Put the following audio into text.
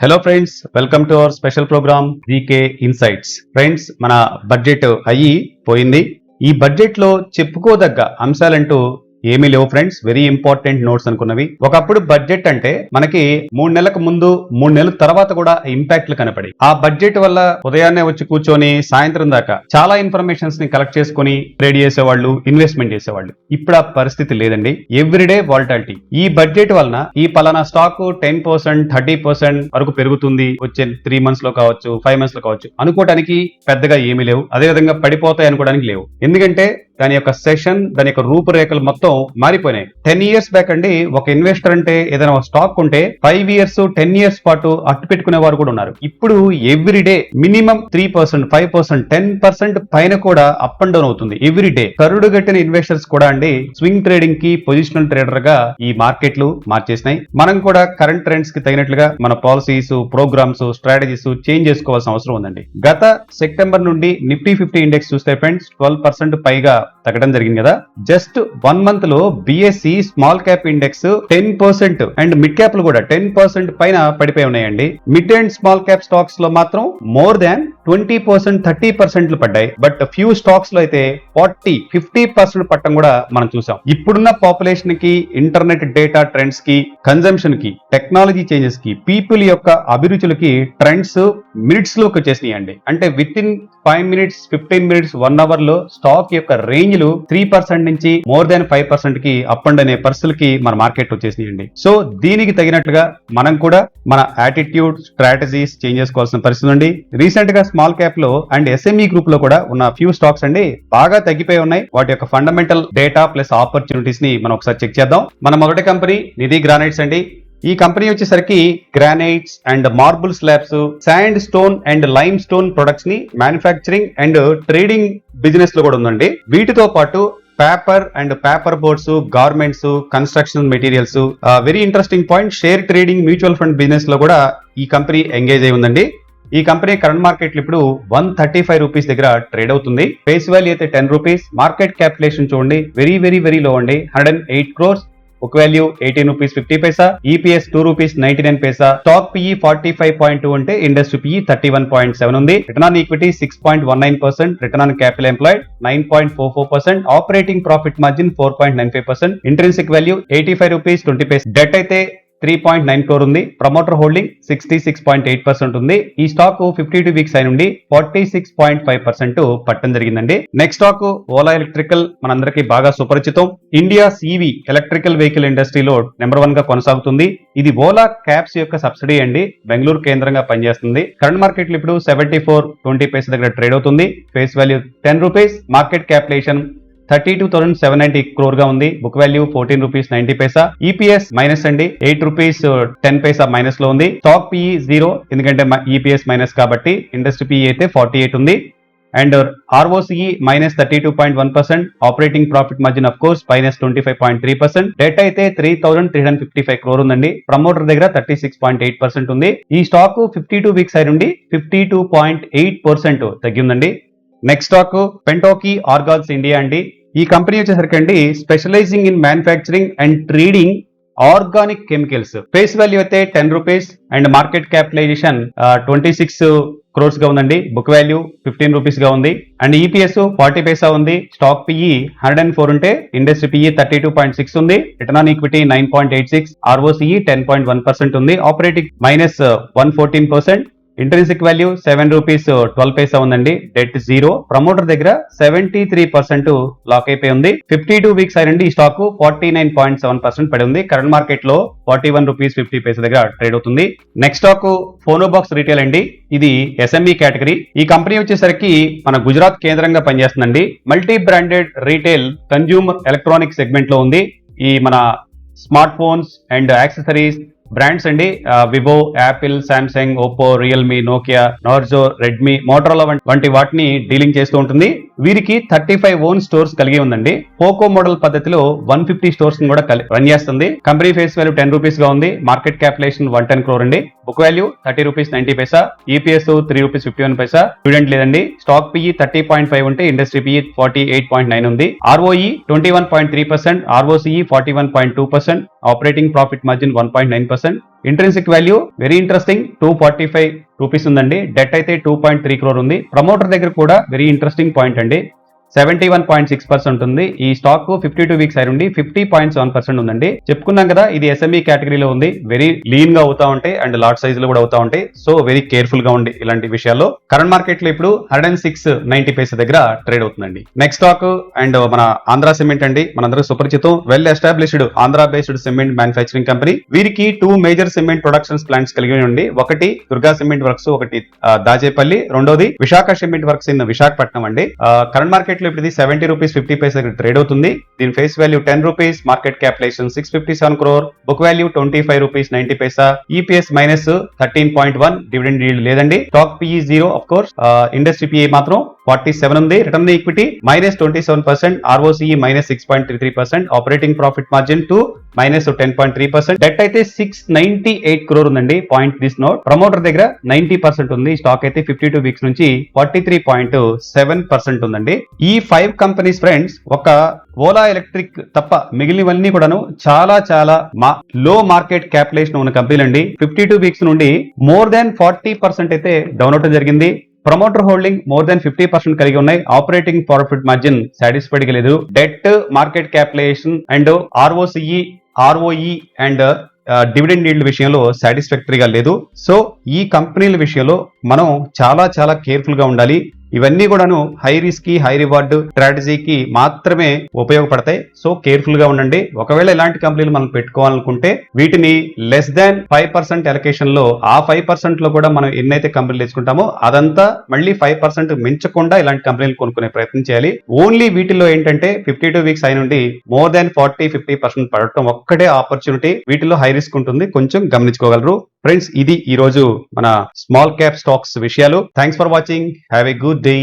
Hello friends welcome to our special program V K insights friends మన budget అయ్యి పోయింది. ఈ బడ్జెట్లో చెప్పుకోదగ్గ అంశాలంటూ ఏమీ లేవు ఫ్రెండ్స్. వెరీ ఇంపార్టెంట్ నోట్స్ అనుకున్నవి. ఒకప్పుడు బడ్జెట్ అంటే మనకి మూడు నెలలకు ముందు మూడు నెలల తర్వాత కూడా ఇంపాక్ట్లు కనపడి ఆ బడ్జెట్ వల్ల ఉదయాన్నే వచ్చి కూర్చొని సాయంత్రం దాకా చాలా ఇన్ఫర్మేషన్స్ని కలెక్ట్ చేసుకుని ట్రేడ్ చేసేవాళ్ళు ఇన్వెస్ట్మెంట్ చేసేవాళ్ళు. ఇప్పుడు ఆ పరిస్థితి లేదండి. ఎవ్రీడే వాల్టాలిటీ ఈ బడ్జెట్ వలన ఈ పలానా stock ten percent thirty percent వరకు పెరుగుతుంది. వచ్చే త్రీ మంత్స్లో కావచ్చు ఫైవ్ మంత్స్లో కావచ్చు. అనుకోవడానికి పెద్దగా ఏమీ లేవు. అదే విధంగా పడిపోతాయి అనుకోవడానికి లేవు. ఎందుకంటే దాని యొక్క సెషన్ దాని యొక్క రూపురేఖలు మొత్తం మారిపోయినాయి. టెన్ ఇయర్స్ బ్యాక్ అండి ఒక ఇన్వెస్టర్ అంటే ఏదైనా స్టాక్ ఉంటే ఫైవ్ ఇయర్స్ టెన్ ఇయర్స్ పాటు అట్టు పెట్టుకునే వారు కూడా ఉన్నారు. ఇప్పుడు every day minimum three percent five percent ten percent పైన కూడా అప్ అండ్ డౌన్ అవుతుంది. ఎవ్రీ డే కరుడు గట్టిన ఇన్వెస్టర్స్ కూడా అండి స్వింగ్ ట్రేడింగ్కి పొజిషనల్ ట్రేడర్గా ఈ మార్కెట్లు మార్చేసినాయి. మనం కూడా కరెంట్ ట్రెండ్స్కి తగినట్లుగా మన పాలసీస్ ప్రోగ్రామ్స్ స్ట్రాటజీస్ చేంజ్ చేసుకోవాల్సిన అవసరం ఉందండి. గత సెప్టెంబర్ నుండి నిఫ్టీ ఫిఫ్టీ ఇండెక్స్ చూస్తే ఫ్రెండ్స్ ట్వెల్వ్ పర్సెంట్ పైగా తగ్గడం జరిగింది కదా. జస్ట్ వన్ మంత్లో BSE small cap index ten percent and mid cap కూడా టెన్ పర్సెంట్ పైన పడిపోయి ఉన్నాయండి. మిడ్ అండ్ స్మాల్ క్యాప్ స్టాక్స్లో మాత్రం more than twenty percent thirty పర్సెంట్లు పడ్డాయి. బట్ ఫ్యూ స్టాక్స్లో అయితే ఫార్టీ ఫిఫ్టీ పర్సెంట్ పట్టడం కూడా మనం చూసాం. ఇప్పుడున్న పాపులేషన్కి ఇంటర్నెట్ డేటా ట్రెండ్స్కి కన్జంప్షన్కి టెక్నాలజీ చేంజెస్కి పీపుల్ యొక్క అభిరుచులకి ట్రెండ్స్ మినిట్స్లోకి వచ్చేసినాయి అండి అంటే within five minutes fifteen minutes one అవర్లో స్టాక్ యొక్క రేట్ రేంజ్లు త్రీ పర్సెంట్ నుంచి మోర్ దాన్ ఫైవ్ పర్సెంట్కి అప్ అండ్ అనే పరిస్థితులకి మన మార్కెట్ వచ్చేసినాయండి. సో దీనికి తగినట్లుగా మనం కూడా మన యాటిట్యూడ్ స్ట్రాటజీస్ చేంజ్ చేసుకోవాల్సిన పరిస్థితి ఉంది. రీసెంట్గా స్మాల్ క్యాప్లో అండ్ ఎస్ఎంఈ గ్రూప్లో కూడా ఉన్న ఫ్యూ స్టాక్స్ అండి బాగా తగ్గిపోయి ఉన్నాయి. వాటి యొక్క ఫండమెంటల్ డేటా ప్లస్ ఆపర్చునిటీస్ని మనం ఒకసారి చెక్ చేద్దాం. మన మొదటి కంపెనీ నిధి గ్రానైట్స్ అండి. ఈ కంపెనీ వచ్చేసరికి granites and marble slabs sandstone and limestone ప్రొడక్ట్స్ని manufacturing and trading బిజినెస్లో కూడా ఉందండి. వీటితో పాటు paper and paper boards garments construction materials very interesting point share trading mutual fund బిజినెస్లో కూడా ఈ కంపెనీ ఎంగేజ్ అయి ఉందండి. ఈ కంపెనీ కరెంట్ మార్కెట్ ఇప్పుడు వన్ థర్టీ ఫైవ్ రూపీస్ దగ్గర ట్రేడ్ అవుతుంది. ఫేస్ వాల్యూ అయితే టెన్ రూపీస్ మార్కెట్ క్యాపిటలేషన్ చూడండి వెరీ వెరీ వెరీ లో అండి. Hundred and eight crores book value eighteen rupees fifty paisa EPS two rupees ninety nine paisa stock PE forty five point two అంటే industry PE thirty one point seven ఉంది. Return on equity six point one nine percent return on capital employed nine point four four percent operating profit margin four point nine five percent intrinsic value eighty five rupees twenty paise debt అయితే three point nine crore ఉంది. Promoter holding sixty six point eight percent ఉంది. ఈ stock fifty two weeks అయిన నుండి forty six point five percent పట్టడం జరిగిందండి. Next stock Ola electrical మనందరికీ బాగా సుపరిచితం. ఇండియా సివి ఎలక్ట్రికల్ వెహికల్ ఇండస్ట్రీలో నెంబర్ వన్గా కొనసాగుతుంది. ఇది ఓలా క్యాప్స్ యొక్క సబ్సిడీ అండి. బెంగళూరు కేంద్రంగా పనిచేస్తుంది. కరెంట్ మార్కెట్ ఇప్పుడు సెవెంటీ ఫోర్ ట్వంటీ పైసా దగ్గర ట్రేడ్ అవుతుంది. Face value ten rupees market capitation thirty two thousand seven ninety క్రోర్గా ఉంది. Book value fourteen rupees ninety paisa. EPS minus అండి. Eight rupees uh, ten paisa మైనస్లో ఉంది స్టాక్ పిఈ జీరో ఎందుకంటే EPS minus కాబట్టి industry PE అయితే forty eight ఉంది. And uh, ROCE minus thirty two point one percent. Operating profit margin of course minus twenty five point three percent. Debt అయితే three thousand three hundred fifty five crore ఉందండి. Promoter దగ్గర thirty six point eight percent ఉంది. ఈ stock fifty two weeks అయి నుండి fifty two point eight percent తగ్గిందండి. Next stock Pentokey ఆర్గాల్స్ India అండి ఈ కంపెనీ వచ్చేసరికి అండి specialising in manufacturing and trading organic chemicals face value అయితే ten rupees and market capitalisation twenty six క్రోర్స్గా ఉందండి. బుక్ వాల్యూ ఫిఫ్టీన్ రూపీస్గా ఉంది. అండ్ ఈపీఎస్ ఫార్టీ పైసా ఉంది. Stock PE hundred and four ఉంటే industry PE thirty two point six ఉంది. Return on equity nine point eight six ROCE ten point one percent ఉంది. Operating minus one fourteen percent intrinsic value seven rupees twelve paisa ఉందండి. Debt zero promoter దగ్గర seventy three percent lock అయిపోయి ఉంది. Fifty two weeks అయినండి ఈ stock forty nine point seven percent పడి ఉంది. Current మార్కెట్లో forty one rupees fifty paisa దగ్గర ట్రేడ్ అవుతుంది. నెక్స్ట్ స్టాక్ ఫోనోబాక్స్ రీటైల్ అండి. ఇది ఎస్ఎంఈ కేటగిరీ ఈ కంపెనీ వచ్చేసరికి మన గుజరాత్ కేంద్రంగా పనిచేస్తుందండి. Multi branded retail consumer electronic సెగ్మెంట్లో ఉంది. ఈ మన smart phones and accessories brands అండి Vivo Apple Samsung Oppo Realme Nokia Narzo Redmi Motorola వంటి వాటిని డీలింగ్ చేస్తూ ఉంటుంది. వీరికి థర్టీ ఫైవ్ ఓన్ స్టోర్స్ కలిగి ఉందండి. పోకో మోడల్ పద్ధతిలో వన్ ఫిఫ్టీ స్టోర్స్ కూడా రన్ చేస్తుంది. కంపెనీ ఫేస్ వాల్యూ టెన్ రూపీస్గా ఉంది. Market capitalisation one ten crore అండి. Book value thirty rupees ninety paisa. EPS three rupees fifty one paisa. Student లేదండి. Stock PE thirty point five ఉంటే industry PE forty eight point nine ఉంది. ROE twenty one point three percent. ROCE forty one point two percent. Operating profit margin one point nine percent intrinsic value very interesting two forty five rupees ఉందండి. Debt అయితే two point three crore ఉంది. Promoter దగ్గర కూడా very interesting point అండి. Seventy one point six percent ఉంది ఈ stock fifty two weeks అయి ఉండి ఫిఫ్టీ పాయింట్ సెవెన్ పర్సెంట్ ఉందండి. చెప్పుకున్నాం కదా ఇది ఎస్ఎంఈ కేటగిరీలో ఉంది. వెరీ లీన్గా అవుతా ఉంటాయి అండ్ లాట్ సైజ్లో కూడా అవుతా ఉంటాయి సో వెరీ కేర్ఫుల్గా ఉండి ఇలాంటి విషయాల్లో. కరెంట్ మార్కెట్లో ఇప్పుడు hundred and six ninety paisa దగ్గర ట్రేడ్ అవుతుందండి. నెక్స్ట్ స్టాక్ అండ్ మన ఆంధ్ర సిమెంట్ అండి. మనందరూ సుపరిచితం. Well established Andhra based cement manufacturing company వీరికి two major cement productions plants కలిగి ఉండి ఒకటి దుర్గా సిమెంట్ వర్క్స్ ఒకటి దాచేపల్లి రెండోది Visakha cement works in Visakhapatnam అండి. కరెంట్ మార్కెట్ లో ఇప్పుడు ఇది seventy rupees fifty paisa trade అవుతుంది. దీని face value ten rupees market capitation six fifty seven crore book value twenty five rupees ninety paisa EPS minus thirteen point one dividend లేదండి. Stock PE zero of course industry PE మాత్రం forty seven ఉంది. Return equity minus twenty seven percent ROCE minus six point three three percent operating profit margin to minus ten point three percent debt అయితే six ninety eight crore ఉందండి. Point this note promoter దగ్గర ninety percent ఉంది. Stock అయితే fifty two weeks నుంచి forty three point seven percent ఉందండి. ఈ five companies friends ఒక Ola electric తప్ప మిగిలినవన్నీ కూడాను చాలా చాలా మా లో మార్కెట్ క్యాపిటలేషన్ ఉన్న కంపెనీలు అండి ఫిఫ్టీ టూ వీక్స్ నుండి మోర్ దాన్ ఫార్టీ పర్సెంట్ అయితే డౌన్ అవటం జరిగింది. Promoter holding more than fifty percent కలిగి ఉన్నాయి. ఆపరేటింగ్ ప్రాఫిట్ మార్జిన్ సాటిస్ఫైడ్ లేదు. Debt market capitalisation and ROCE ROE and dividend yield విషయంలో సాటిస్ఫాక్టరీగా లేదు. సో ఈ కంపెనీల విషయంలో మనం చాలా చాలా కేర్ఫుల్గా ఉండాలి. ఇవన్నీ కూడాను హై రిస్క్ హై రివార్డ్ స్ట్రాటజీకి మాత్రమే ఉపయోగపడతాయి. సో కేర్ఫుల్గా ఉండండి. ఒకవేళ ఇలాంటి కంపెనీలు మనం పెట్టుకోవాలనుకుంటే వీటిని లెస్ దాన్ ఫైవ్ పర్సెంట్ ఎలకేషన్లో ఆ ఫైవ్ పర్సెంట్లో కూడా మనం ఎన్నైతే కంపెనీలు తెచ్చుకుంటామో అదంతా మళ్ళీ ఫైవ్ పర్సెంట్ మించకుండా ఇలాంటి కంపెనీలు కొనుక్కునే ప్రయత్నం చేయాలి. ఓన్లీ వీటిలో ఏంటంటే ఫిఫ్టీ టూ వీక్స్ అయిన నుండి more than forty fifty percent పడటం ఒక్కటే ఆపర్చునిటీ. వీటిలో హై రిస్క్ ఉంటుంది. కొంచెం గమనించుకోగలరు. ఫ్రెండ్స్ ఇది ఈ రోజు మన స్మాల్ క్యాప్ స్టాక్స్ విషయాలు. Thanks for watching have a good day